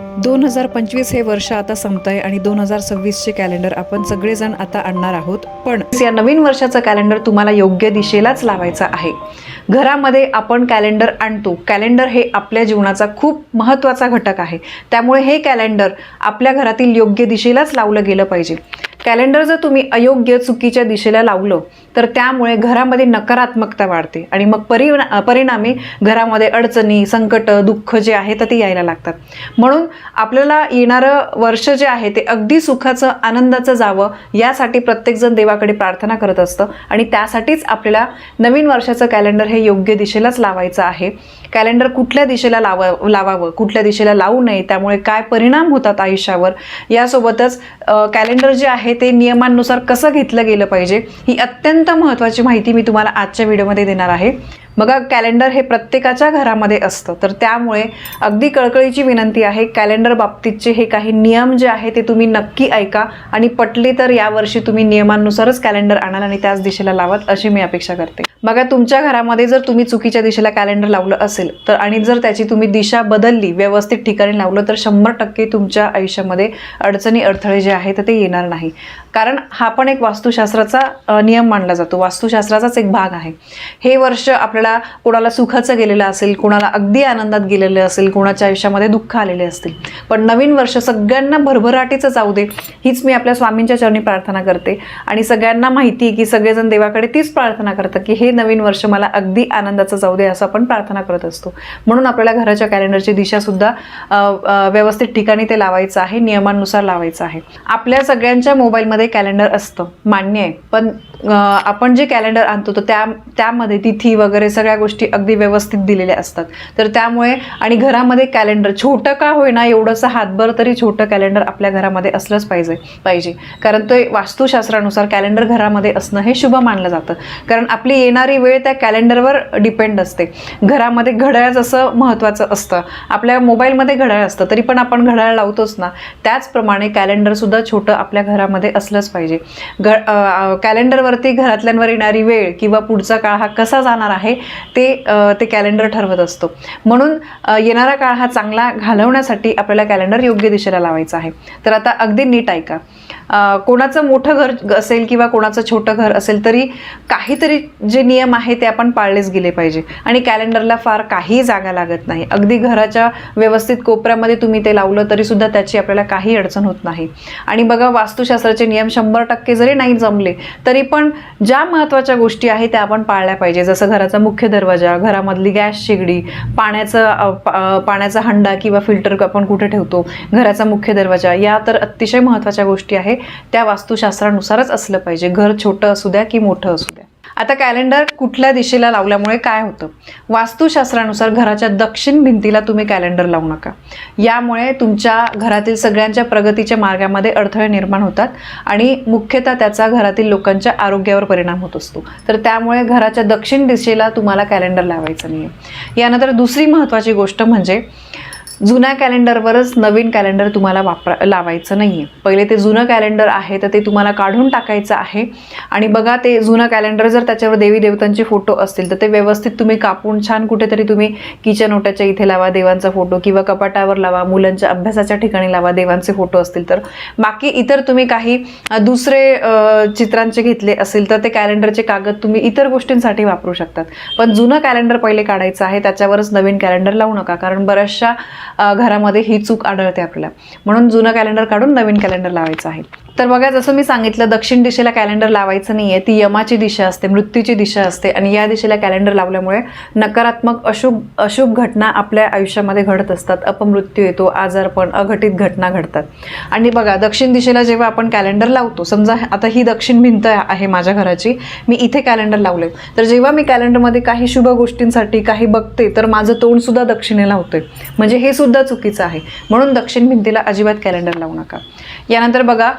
दोन हजार पंचवीस हे वर्ष आता संपत आहे आणि दोन हजार सव्वीसचे कॅलेंडर आपण सगळेजण आता आणणार आहोत. पण या नवीन वर्षाचा कॅलेंडर तुम्हाला योग्य दिशेलाच लावायचा आहे. घरामध्ये आपण कॅलेंडर आणतो. कॅलेंडर हे आपल्या जीवनाचा खूप महत्त्वाचा घटक आहे. त्यामुळे हे कॅलेंडर आपल्या घरातील योग्य दिशेलाच लावलं गेलं पाहिजे. कॅलेंडर जर तुम्ही अयोग्य चुकीच्या दिशेला लावलं तर त्यामुळे घरामध्ये नकारात्मकता वाढते. आणि मग परिणा परिणामी घरामध्ये अडचणी संकट दुःख जे आहे तर ते यायला लागतात. म्हणून आपल्याला येणारं वर्ष जे आहे ते अगदी सुखाचं आनंदाचं जावं यासाठी प्रत्येकजण देवाकडे प्रार्थना करत असतं. आणि त्यासाठीच आपल्याला नवीन वर्षाचं कॅलेंडर हे योग्य दिशेलाच लावायचं आहे. कॅलेंडर कुठल्या दिशेला लावा लावावं कुठल्या दिशेला लावू नये त्यामुळे काय परिणाम होतात आयुष्यावर यासोबतच कॅलेंडर जे आहे ते नियमांनुसार कसं घेतलं गेलं पाहिजे ही अत्यंत महत्त्वाची माहिती मी तुम्हाला आजच्या व्हिडिओमध्ये देणार आहे. बघा कॅलेंडर हे प्रत्येकाच्या घरामध्ये असतं. तर त्यामुळे अगदी कळकळीची विनंती आहे कॅलेंडर बाबतीतचे हे काही नियम जे आहे ते तुम्ही नक्की ऐका आणि पटले तर यावर्षी तुम्ही नियमांनुसारच कॅलेंडर आणाल आणि त्याच दिशेला लावाल अशी मी अपेक्षा करते. बघा तुमच्या घरामध्ये जर तुम्ही चुकीच्या दिशेला कॅलेंडर लावलं असेल तर आणि जर त्याची तुम्ही दिशा बदलली व्यवस्थित ठिकाणी लावलं तर शंभर टक्के तुमच्या आयुष्यामध्ये अडचणी अडथळे जे आहेत ते येणार नाही. कारण हा पण एक वास्तुशास्त्राचा नियम मानला जातो. वास्तुशास्त्राचाच एक भाग आहे. हे वर्ष आपल्याला कोणाला सुखाचं गेलेलं असेल कोणाला अगदी आनंदात गेलेलं असेल कोणाच्या आयुष्यामध्ये दुःख आलेले असतील पण नवीन वर्ष सगळ्यांना भरभराटीचं जाऊ दे हीच मी आपल्या स्वामींच्या चरणी प्रार्थना करते. आणि सगळ्यांना माहिती आहे की सगळेजण देवाकडे तीच प्रार्थना करतात की हे नवीन वर्ष मला अगदी आनंदाचं जाऊ दे असं आपण प्रार्थना करत असतो. म्हणून आपल्याला घराच्या कॅलेंडरची दिशासुद्धा व्यवस्थित ठिकाणी ते लावायचं आहे नियमांनुसार लावायचं आहे. आपल्या सगळ्यांच्या मोबाईलमध्ये कॅलेंडर असतं. मान्य आहे. पण आपण जे कॅलेंडर आणतो तर त्या त्यामध्ये तिथी वगैरे सगळ्या गोष्टी अगदी व्यवस्थित दिलेल्या असतात. तर त्यामुळे आणि घरामध्ये कॅलेंडर छोटं का होईना एवढंसं हातभर तरी छोटं कॅलेंडर आपल्या घरामध्ये असलंच पाहिजे पाहिजे. कारण ते वास्तुशास्त्रानुसार कॅलेंडर घरामध्ये असणं हे शुभ मानलं जातं. कारण आपली येणारी वेळ त्या कॅलेंडरवर डिपेंड असते. घरामध्ये घड्याळ जसं महत्त्वाचं असतं आपल्या मोबाईलमध्ये घड्याळ असतं तरी पण आपण घड्याळ लावतोच ना. त्याचप्रमाणे कॅलेंडरसुद्धा छोटं आपल्या घरामध्ये असलंच पाहिजे. घ कॅलेंडरवरती घरातल्यांवर येणारी वेळ किंवा पुढचा काळ हा कसा जाणार आहे ते ते कॅलेंडर ठरवत असतो. म्हणून येणारा काळ हा चांगला घालवण्यासाठी आपल्याला कॅलेंडर योग्य दिशेला लावायचा आहे. तर आता अगदी नीट ऐका. कोणाचं मोठं घर असेल किंवा कोणाचं छोटं घर असेल तरी काहीतरी जे नियम आहे ते आपण पाळलेच गेले पाहिजे. आणि कॅलेंडरला फार काही जागा लागत नाही. अगदी घराच्या व्यवस्थित कोपऱ्यामध्ये तुम्ही ते लावलं तरीसुद्धा त्याची आपल्याला काही अडचण होत नाही. आणि बघा वास्तुशास्त्राचे नियम शंभर टक्के जरी नाही जमले तरी पण ज्या महत्त्वाच्या गोष्टी आहेत त्या आपण पाळल्या पाहिजे. जसं घराचा मुख्य दरवाजा घरामधली गॅस शेगडी पाण्याचं पाण्याचा हंडा किंवा फिल्टर आपण कुठे ठेवतो घराचा मुख्य दरवाजा या तर अतिशय महत्त्वाच्या गोष्टी आहे. त्या वास्तुशास्त्रानुसारच असलं पाहिजे. घर छोटं असू द्या की मोठं असू द्या. आता कॅलेंडर कुठल्या दिशेला लावल्यामुळे काय होतं? वास्तुशास्त्रानुसार घराच्या दक्षिण भिंतीला तुम्ही कॅलेंडर लावू नका. यामुळे तुमच्या घरातील सगळ्यांच्या प्रगतीच्या मार्गामध्ये अडथळे निर्माण होतात आणि मुख्यतः त्याचा घरातील लोकांच्या आरोग्यावर परिणाम होत असतो. तर त्यामुळे घराच्या दक्षिण दिशेला तुम्हाला कॅलेंडर लावायचं नाही आहे यानंतर दुसरी महत्त्वाची गोष्ट म्हणजे जुन्या कॅलेंडरवरच नवीन कॅलेंडर तुम्हाला वापरा लावायचं नाही आहे पहिले ते जुनं कॅलेंडर आहे तर ते तुम्हाला काढून टाकायचं आहे. आणि बघा ते जुनं कॅलेंडर जर त्याच्यावर देवी देवतांचे फोटो असतील तर ते व्यवस्थित तुम्ही कापून छान कुठेतरी तुम्ही किचन ओट्याच्या इथे लावा देवांचा फोटो किंवा कपाटावर लावा मुलांच्या अभ्यासाच्या ठिकाणी लावा देवांचे फोटो असतील तर. बाकी इतर तुम्ही काही दुसरे चित्रांचे घेतले असेल तर ते कॅलेंडरचे कागद तुम्ही इतर गोष्टींसाठी वापरू शकतात. पण जुनं कॅलेंडर पहिले काढायचं आहे त्याच्यावरच नवीन कॅलेंडर लावू नका कारण बऱ्याचशा घरामध्ये ही चूक आढळते आपल्याला. म्हणून जुनं कॅलेंडर काढून नवीन कॅलेंडर लावायचं आहे. तर बघा जसं मी सांगितलं दक्षिण दिशेला कॅलेंडर लावायचं नाही आहे ती यमाची दिशा असते मृत्यूची दिशा असते आणि या दिशेला कॅलेंडर लावल्यामुळे नकारात्मक अशुभ अशुभ घटना आपल्या आयुष्यामध्ये घडत असतात. अपमृत्यू येतो आजारपण अघटित घटना घडतात. आणि बघा दक्षिण दिशेला जेव्हा आपण कॅलेंडर लावतो समजा आता ही दक्षिण भिंत आहे माझ्या घराची मी इथे कॅलेंडर लावले तर जेव्हा मी कॅलेंडरमध्ये काही शुभ गोष्टींसाठी काही बघते तर माझं तोंडसुद्धा दक्षिणेला होते म्हणजे हे सुद्धा चुकीचं आहे. म्हणून दक्षिण भिंतीला अजिबात कॅलेंडर लावू नका. यानंतर बघा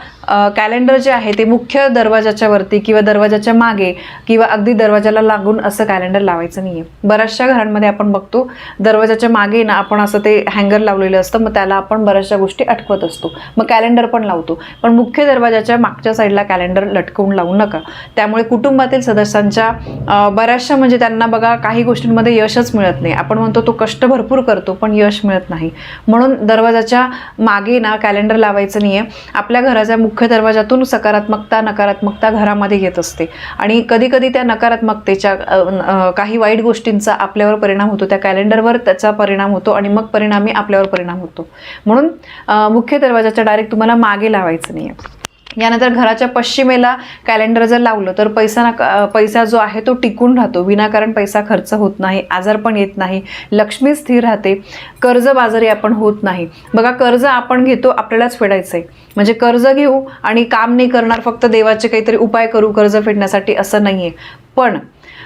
कॅलेंडर जे आहे ते मुख्य दरवाजाच्या वरती किंवा दरवाजाच्या मागे किंवा अगदी दरवाजाला लागून असं कॅलेंडर लावायचं नाही आहे बऱ्याचशा घरांमध्ये आपण बघतो दरवाजाच्या मागे ना आपण असं ते हँगर लावलेलं असतं मग त्याला आपण बऱ्याचशा गोष्टी अटकवत असतो. मग कॅलेंडर पण लावतो. पण मुख्य दरवाजाच्या मागच्या साईडला कॅलेंडर लटकवून लावू नका. त्यामुळे कुटुंबातील सदस्यांच्या बऱ्याचशा म्हणजे त्यांना बघा काही गोष्टींमध्ये यशच मिळत नाही. आपण म्हणतो तो कष्ट भरपूर करतो पण यश मिळत नाही नाही. म्हणून दरवाजाच्या मागे ना कॅलेंडर लावायचं नाही आहे आपल्या घराच्या मुख्य दरवाजातून सकारात्मकता नकारात्मकता घरामध्ये येत असते. आणि कधी कधी त्या नकारात्मकतेच्या काही वाईट गोष्टींचा आपल्यावर परिणाम होतो. त्या कॅलेंडरवर त्याचा परिणाम होतो आणि मग परिणामी आपल्यावर परिणाम होतो. म्हणून मुख्य दरवाजाच्या डायरेक्ट तुम्हाला मागे लावायचं नाही आहे यानंतर घराच्या पश्चिमेला कॅलेंडर जर लावलं तर पैसा ना पैसा जो आहे तो टिकून राहतो. विनाकारण पैसा खर्च होत नाही आजार पण येत नाही लक्ष्मी स्थिर राहते कर्जबाजारी आपण होत नाही. बघा कर्ज आपण घेतो आपल्यालाच फेडायचं आहे म्हणजे कर्ज घेऊ आणि काम नाही करणार फक्त देवाचे काहीतरी उपाय करू कर्ज फेडण्यासाठी असं नाही आहे पण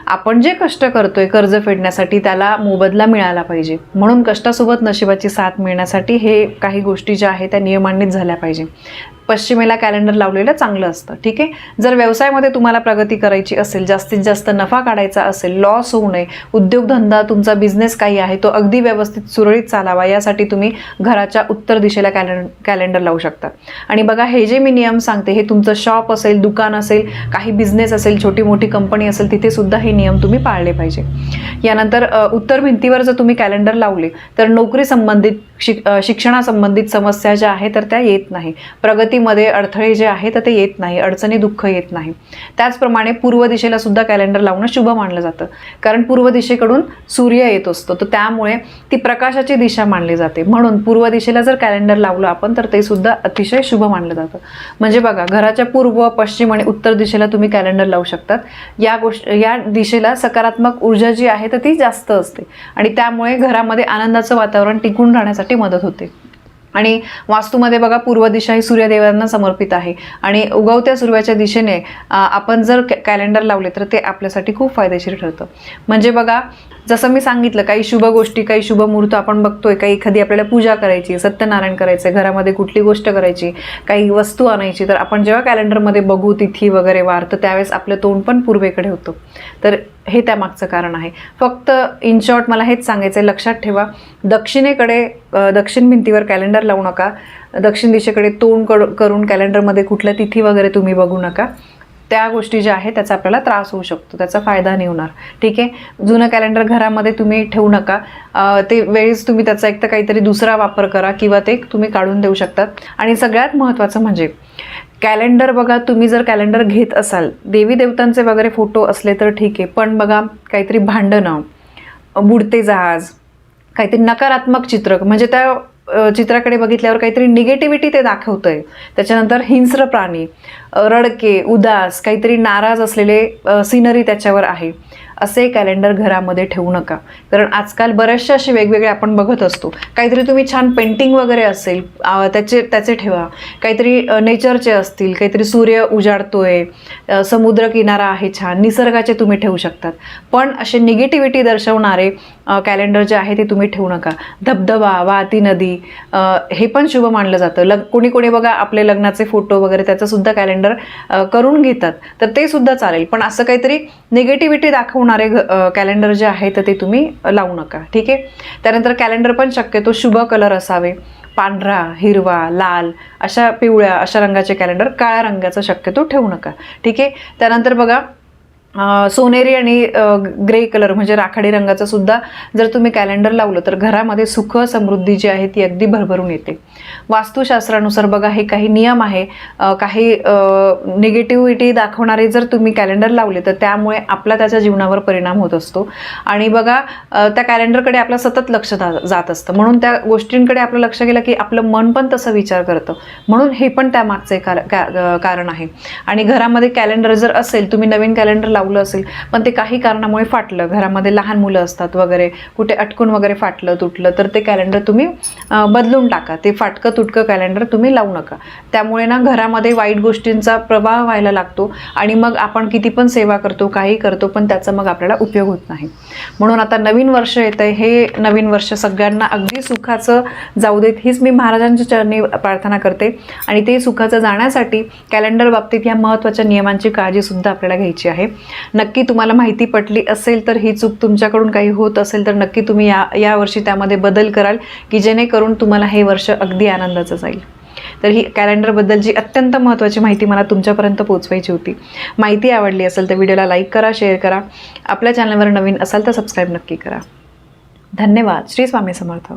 आपण जे कष्ट करतोय कर्ज फेडण्यासाठी त्याला मोबदला मिळाला पाहिजे. म्हणून कष्टासोबत नशिबाची साथ मिळण्यासाठी हे काही गोष्टी ज्या आहेत त्या नियमांनीच झाल्या पाहिजे. पश्चिमेला कॅलेंडर लावलेलं चांगलं असतं ठीक आहे? जर व्यवसायामध्ये तुम्हाला प्रगती करायची असेल जास्तीत जास्त नफा काढायचा असेल लॉस होऊ नये उद्योगधंदा तुमचा बिझनेस काही आहे तो अगदी व्यवस्थित सुरळीत चालावा यासाठी तुम्ही घराच्या उत्तर दिशेला कॅलें कॅलेंडर लावू शकता. आणि बघा हे जे मी नियम सांगते हे तुमचं शॉप असेल दुकान असेल काही बिझनेस असेल छोटी मोठी कंपनी असेल तिथे सुद्धा हे नियम तुम्ही पाळले पाहिजे. यानंतर उत्तर भिंतीवर जर तुम्ही कॅलेंडर लावले तर नोकरी संबंधित शिक शिक्षणासंबंधित समस्या ज्या आहेत तर त्या येत नाही. प्रगतीमध्ये अडथळे जे आहेत तर ते येत नाही. अडचणी दुःख येत नाही. त्याचप्रमाणे पूर्व दिशेला सुद्धा कॅलेंडर लावणं शुभ मानलं जातं. कारण पूर्व दिशेकडून सूर्य येत असतो. तर त्यामुळे ती प्रकाशाची दिशा मानली जाते. म्हणून पूर्व दिशेला जर कॅलेंडर लावलं आपण तर ते सुद्धा अतिशय शुभ मानलं जातं. म्हणजे बघा घराच्या पूर्व पश्चिम आणि उत्तर दिशेला तुम्ही कॅलेंडर लावू शकतात. या गोष्ट या दिशेला सकारात्मक ऊर्जा जी आहे तर ती जास्त असते. आणि त्यामुळे घरामध्ये आनंदाचं वातावरण टिकून राहण्यासाठी मदत होते. आणि वास्तूमध्ये बघा पूर्व दिशा ही सूर्यदेवांना समर्पित आहे. आणि उगवत्या सूर्याच्या दिशेने आपण जर कॅलेंडर लावले तर ते आपल्यासाठी खूप फायदेशीर ठरतं. म्हणजे बघा जसं मी सांगितलं काही शुभ गोष्टी काही शुभ मुहूर्त आपण बघतोय काही एखादी आपल्याला पूजा करायची सत्यनारायण करायचं घरामध्ये कुठली गोष्ट करायची काही वस्तू आणायची तर आपण जेव्हा कॅलेंडरमध्ये बघू तिथी वगैरे वार तर त्यावेळेस आपलं तोंड पण पूर्वेकडे होतं. तर हे त्यामागचं कारण आहे. फक्त इन शॉर्ट मला हेच सांगायचं आहे लक्षात ठेवा. दक्षिणेकडे दक्षिण भिंतीवर कॅलेंडर लावू नका. दक्षिण दिशेकडे तोंड कड- करून कॅलेंडरमध्ये कुठल्या तिथी वगैरे तुम्ही बघू नका. त्या गोष्टी ज्या आहेत त्याचा आपल्याला त्रास होऊ शकतो. त्याचा फायदा नाही होणार. ठीक आहे? जुनं कॅलेंडर घरामध्ये तुम्ही ठेवू नका. ते वेळेस तुम्ही त्याचा एक तर काहीतरी दुसरा वापर करा किंवा ते तुम्ही काढून देऊ शकतात. आणि सगळ्यात महत्त्वाचं म्हणजे कॅलेंडर बघा तुम्ही जर कॅलेंडर घेत असाल देवी देवतांचे वगैरे फोटो असले तर ठीक आहे पण बघा काहीतरी भांडणं बुडते जहाज काहीतरी नकारात्मक चित्र म्हणजे त्या चित्राकडे बघितल्यावर काहीतरी निगेटिव्हिटी ते दाखवतं आहे त्याच्यानंतर हिंस्र प्राणी रडके उदास काहीतरी नाराज असलेले सिनरी त्याच्यावर आहे. असे कॅलेंडर घरामध्ये ठेवू नका. कारण आजकाल बरेचसे असे वेगवेगळे आपण बघत असतो. काहीतरी तुम्ही छान पेंटिंग वगैरे असेल त्याचे त्याचे ठेवा. काहीतरी नेचरचे असतील काहीतरी सूर्य उजाडतोय समुद्र किनारा आहे छान निसर्गाचे तुम्ही ठेवू शकतात. पण असे निगेटिव्हिटी दर्शवणारे कॅलेंडर जे आहे ते तुम्ही ठेवू नका. धबधबा वाहती नदी हे पण शुभ मानलं जातं. लग कोणी कोणी बघा आपले लग्नाचे फोटो वगैरे त्याचंसुद्धा कॅलेंडर करून घेतात. तर ते सुद्धा चालेल. पण असं काहीतरी निगेटिव्हिटी होणारे कॅलेंडर जे आहे तर ते तुम्ही लावू नका ठीक आहे? त्यानंतर कॅलेंडर पण शक्यतो शुभ कलर असावे. पांढरा हिरवा लाल अशा पिवळ्या अशा रंगाचे कॅलेंडर काळ्या रंगाचं शक्यतो ठेवू नका ठीक आहे? त्यानंतर बघा सोनेरी आणि ग्रे कलर म्हणजे राखाडी रंगाचा सुद्धा जर तुम्ही कॅलेंडर लावलं तर घरामध्ये सुख समृद्धी जी आहे ती अगदी भरभरून येते. वास्तुशास्त्रानुसार बघा हे काही नियम आहे. काही निगेटिव्हिटी दाखवणारे जर तुम्ही कॅलेंडर लावले तर त्यामुळे आपला त्याच्या जीवनावर परिणाम होत असतो. आणि बघा त्या कॅलेंडरकडे आपलं सतत लक्ष जात असतं. म्हणून त्या गोष्टींकडे आपलं लक्ष गेलं की आपलं मन पण तसं विचार करतं. म्हणून हे पण त्यामागचं एक का- कारण आहे. आणि घरामध्ये कॅलेंडर जर असेल तुम्ही नवीन कॅलेंडर लावलं लावलं असेल. पण ते काही कारणामुळे फाटलं. घरामध्ये लहान मुलं असतात वगैरे कुठे अटकून वगैरे फाटलं तुटलं तर ते कॅलेंडर तुम्ही बदलून टाका. ते फाटकं तुटकं कॅलेंडर तुम्ही लावू नका. त्यामुळे ना घरामध्ये वाईट गोष्टींचा प्रवाह व्हायला लागतो आणि मग आपण किती पण सेवा करतो काही करतो पण त्याचा मग आपल्याला उपयोग होत नाही. म्हणून आता नवीन वर्ष येत आहे हे नवीन वर्ष सगळ्यांना अगदी सुखाचं जाऊ देत. हीच मी महाराजांच्या चरणी प्रार्थना करते. आणि ते सुखाचं जाण्यासाठी कॅलेंडर बाबतीत या महत्त्वाच्या नियमांची काळजीसुद्धा आपल्याला घ्यायची आहे. नक्की तुम्हाला माहिती पटली असेल तर ही चूक तुमच्याकडून काही होत असेल तर नक्की तुम्ही या यावर्षी त्यामध्ये बदल कराल की जेणेकरून तुम्हाला हे वर्ष अगदी आनंदाचं जाईल. तर ही कॅलेंडरबद्दलची अत्यंत महत्त्वाची माहिती मला तुमच्यापर्यंत पोहोचवायची होती. माहिती आवडली असेल तर व्हिडिओला लाईक करा शेअर करा. आपल्या चॅनलवर नवीन असाल तर सबस्क्राईब नक्की करा. धन्यवाद. श्री स्वामी समर्थ.